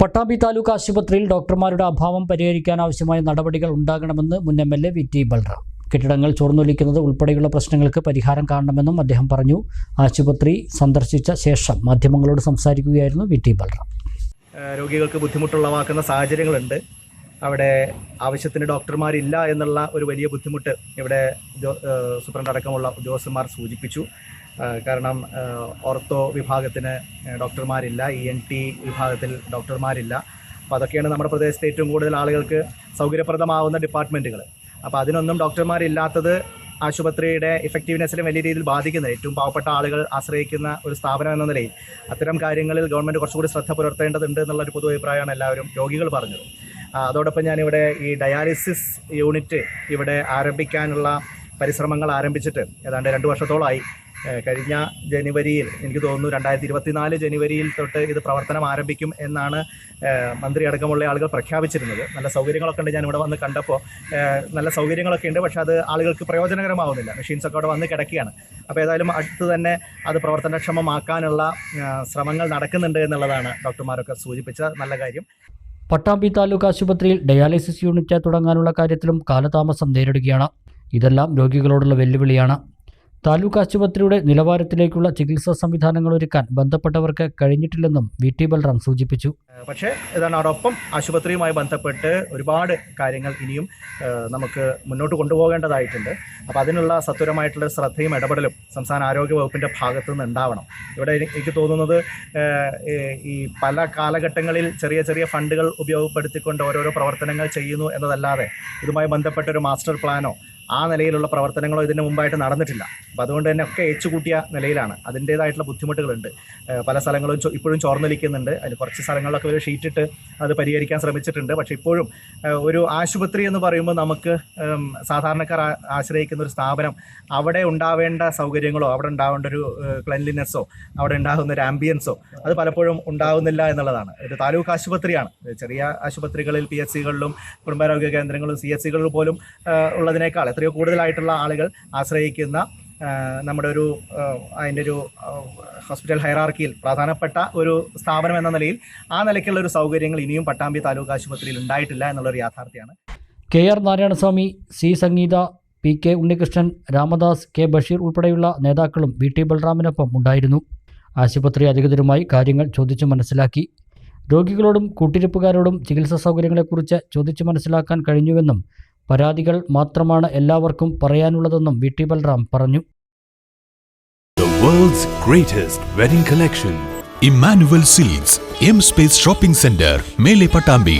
പട്ടാമ്പി താലൂക്ക് ആശുപത്രിയിൽ ഡോക്ടർമാരുടെ അഭാവം പരിഹരിക്കാൻ ആവശ്യമായ നടപടികൾ ഉണ്ടാകണമെന്ന് മുൻ M L A V T Balram. കെട്ടിടങ്ങൾ ചോർന്നൊലിക്കുന്നത് ഉൾപ്പെടെയുള്ള പ്രശ്നങ്ങൾക്ക് പരിഹാരം കാണണമെന്നും അദ്ദേഹം പറഞ്ഞു. ആശുപത്രി സന്ദർശിച്ച ശേഷം മാധ്യമങ്ങളോട് സംസാരിക്കുകയായിരുന്നു വി ടി ബൽറാം. രോഗികൾക്ക് ബുദ്ധിമുട്ടുള്ളവാക്കുന്ന സാഹചര്യങ്ങളുണ്ട്. അവിടെ ആവശ്യത്തിന് ഡോക്ടർമാരില്ല എന്നുള്ള ഒരു വലിയ ബുദ്ധിമുട്ട് ഇവിടെ സൂപ്രണ്ട് അടക്കമുള്ള ഉദ്യോഗസ്ഥന്മാർ സൂചിപ്പിച്ചു. കാരണം ഓർത്തോ വിഭാഗത്തിന് ഡോക്ടർമാരില്ല ഇ എൻ ടി വിഭാഗത്തിൽ ഡോക്ടർമാരില്ല. അപ്പോൾ അതൊക്കെയാണ് നമ്മുടെ പ്രദേശത്തെ ഏറ്റവും കൂടുതൽ ആളുകൾക്ക് സൗകര്യപ്രദമാവുന്ന ഡിപ്പാർട്ട്മെന്റുകൾ അപ്പോൾ അതിനൊന്നും ഡോക്ടർമാരില്ലാത്തത് ആശുപത്രിയുടെ ഇഫക്റ്റീവ്നെസ്സിനെ വലിയ രീതിയിൽ ബാധിക്കുന്നത് ഏറ്റവും പാവപ്പെട്ട ആളുകൾ ആശ്രയിക്കുന്ന ഒരു സ്ഥാപനം എന്ന നിലയിൽ അത്തരം കാര്യങ്ങളിൽ ഗവൺമെന്റ് കുറച്ചുകൂടി ശ്രദ്ധ പുലർത്തേണ്ടതുണ്ട് എന്നുള്ളൊരു പൊതു അഭിപ്രായമാണ് എല്ലാവരും രോഗികൾ പറഞ്ഞത്. അതോടൊപ്പം ഞാനിവിടെ ഈ ഡയാലിസിസ് യൂണിറ്റ് ഇവിടെ ആരംഭിക്കാനുള്ള പരിശ്രമങ്ങൾ ആരംഭിച്ചിട്ട് ഏതാണ്ട് രണ്ട് വർഷത്തോളമായി കഴിഞ്ഞ ജനുവരിയിൽ എനിക്ക് തോന്നുന്നു രണ്ടായിരത്തി ഇരുപത്തിനാല് ജനുവരിയിൽ തൊട്ട് ഇത് പ്രവർത്തനം ആരംഭിക്കും എന്നാണ് മന്ത്രി അടക്കമുള്ള ആളുകൾ പ്രഖ്യാപിച്ചിരുന്നത്. നല്ല സൗകര്യങ്ങളൊക്കെ ഉണ്ട് ഞാൻ ഇവിടെ വന്ന് കണ്ടപ്പോൾ. നല്ല സൗകര്യങ്ങളൊക്കെ ഉണ്ട് പക്ഷേ അത് ആളുകൾക്ക് പ്രയോജനകരമാവുന്നില്ല. മെഷീൻസൊക്കെ അവിടെ വന്ന് കിടക്കുകയാണ്. അപ്പോൾ ഏതായാലും അടുത്ത് തന്നെ അത് പ്രവർത്തനക്ഷമമാക്കാനുള്ള ശ്രമങ്ങൾ നടക്കുന്നുണ്ട് എന്നുള്ളതാണ് ഡോക്ടർമാരൊക്കെ സൂചിപ്പിച്ച നല്ല കാര്യം. പട്ടാമ്പി താലൂക്ക് ആശുപത്രിയിൽ ഡയാലിസിസ് യൂണിറ്റ് തുടങ്ങാനുള്ള കാര്യത്തിലും കാലതാമസം നേരിടുകയാണ്. ഇതെല്ലാം രോഗികളോടുള്ള വെല്ലുവിളിയാണ്. താലൂക്ക് ആശുപത്രിയുടെ നിലവാരത്തിലേക്കുള്ള ചികിത്സാ സംവിധാനങ്ങൾ ഒരുക്കാൻ ബന്ധപ്പെട്ടവർക്ക് കഴിഞ്ഞിട്ടില്ലെന്നും വി ടി ബൽറാം സൂചിപ്പിച്ചു. പക്ഷേ ഇതാണ് അതോടൊപ്പം ആശുപത്രിയുമായി ബന്ധപ്പെട്ട് ഒരുപാട് കാര്യങ്ങൾ ഇനിയും നമുക്ക് മുന്നോട്ട് കൊണ്ടുപോകേണ്ടതായിട്ടുണ്ട്. അപ്പോൾ അതിനുള്ള സത്വരമായിട്ടുള്ള ശ്രദ്ധയും ഇടപെടലും സംസ്ഥാന ആരോഗ്യ വകുപ്പിന്റെ ഭാഗത്തു നിന്ന് ഉണ്ടാവണം ഇവിടെ എനിക്ക് തോന്നുന്നത് ഈ- പല കാലഘട്ടങ്ങളിൽ ചെറിയ ചെറിയ ഫണ്ടുകൾ ഉപയോഗപ്പെടുത്തിക്കൊണ്ട് ഓരോരോ പ്രവർത്തനങ്ങൾ ചെയ്യുന്നു എന്നതല്ലാതെ ഇതുമായി ബന്ധപ്പെട്ട ഒരു മാസ്റ്റർ പ്ലാനോ ആ നിലയിലുള്ള പ്രവർത്തനങ്ങളോ ഇതിന് മുമ്പായിട്ട് നടന്നിട്ടില്ല. അപ്പോൾ അതുകൊണ്ട് തന്നെ ഒക്കെ ഏച്ചുകൂട്ടിയ നിലയിലാണ്. അതിന്റേതായിട്ടുള്ള ബുദ്ധിമുട്ടുകളുണ്ട്. പല സ്ഥലങ്ങളും ഇപ്പോഴും ചോർന്നൊലിക്കുന്നുണ്ട്. അതിന് കുറച്ച് സ്ഥലങ്ങളിലൊക്കെ ഒരു ഷീറ്റിട്ട് അത് പരിഹരിക്കാൻ ശ്രമിച്ചിട്ടുണ്ട്. പക്ഷേ ഇപ്പോഴും ഒരു ആശുപത്രി എന്ന് പറയുമ്പോൾ നമുക്ക് സാധാരണക്കാർ ആശ്രയിക്കുന്ന ഒരു സ്ഥാപനം അവിടെ ഉണ്ടാവേണ്ട സൗകര്യങ്ങളോ അവിടെ ഉണ്ടാവേണ്ട ഒരു ക്ലെൻലിനെസ്സോ അവിടെ ഉണ്ടാകുന്ന ഒരു ആംബിയൻസോ അത് പലപ്പോഴും ഉണ്ടാകുന്നില്ല എന്നുള്ളതാണ്. ഇത് താലൂക്ക് ആശുപത്രിയാണ്. ചെറിയ ആശുപത്രികളിൽ പി എസ് സികളിലും കുടുംബാരോഗ്യ കേന്ദ്രങ്ങളും സി എസ് സികളിൽ പോലും ഉള്ളതിനേക്കാൾ എത്രയോ കൂടുതലായിട്ടുള്ള ആളുകൾ ആശ്രയിക്കുന്ന നമ്മുടെ ഒരു അതിന്റെ ഒരു ഹോസ്പിറ്റൽ ഹൈറാർക്കിയിൽ പ്രധാനപ്പെട്ട ഒരു സ്ഥാപനം എന്ന നിലയിൽ ആ നിലയ്ക്കുള്ള ഒരു സൗകര്യങ്ങൾ ഇനിയും പട്ടാമ്പി താലൂക്ക് ആശുപത്രിയിൽ ഉണ്ടായിട്ടില്ല എന്നുള്ളൊരു യാഥാർത്ഥ്യമാണ്. K R Narayanaswamy C Sangeetha P K Unnikrishnan Ramadas K Basheer ഉൾപ്പെടെയുള്ള നേതാക്കളും വി ടി ബൽറാമിനൊപ്പം ഉണ്ടായിരുന്നു. ആശുപത്രി അധികൃതരുമായി കാര്യങ്ങൾ ചോദിച്ചു മനസ്സിലാക്കി. രോഗികളോടും കൂട്ടിരിപ്പുകാരോടും ചികിത്സാ സൗകര്യങ്ങളെക്കുറിച്ച് ചോദിച്ചു മനസ്സിലാക്കാൻ കഴിഞ്ഞുവെന്നും പരാതികൾ മാത്രമാണ് എല്ലാവർക്കും പറയാനുള്ളതെന്നും വി ടി ബൽറാം പറഞ്ഞു. Emmanuel silks M space shopping centre Mele Pattambi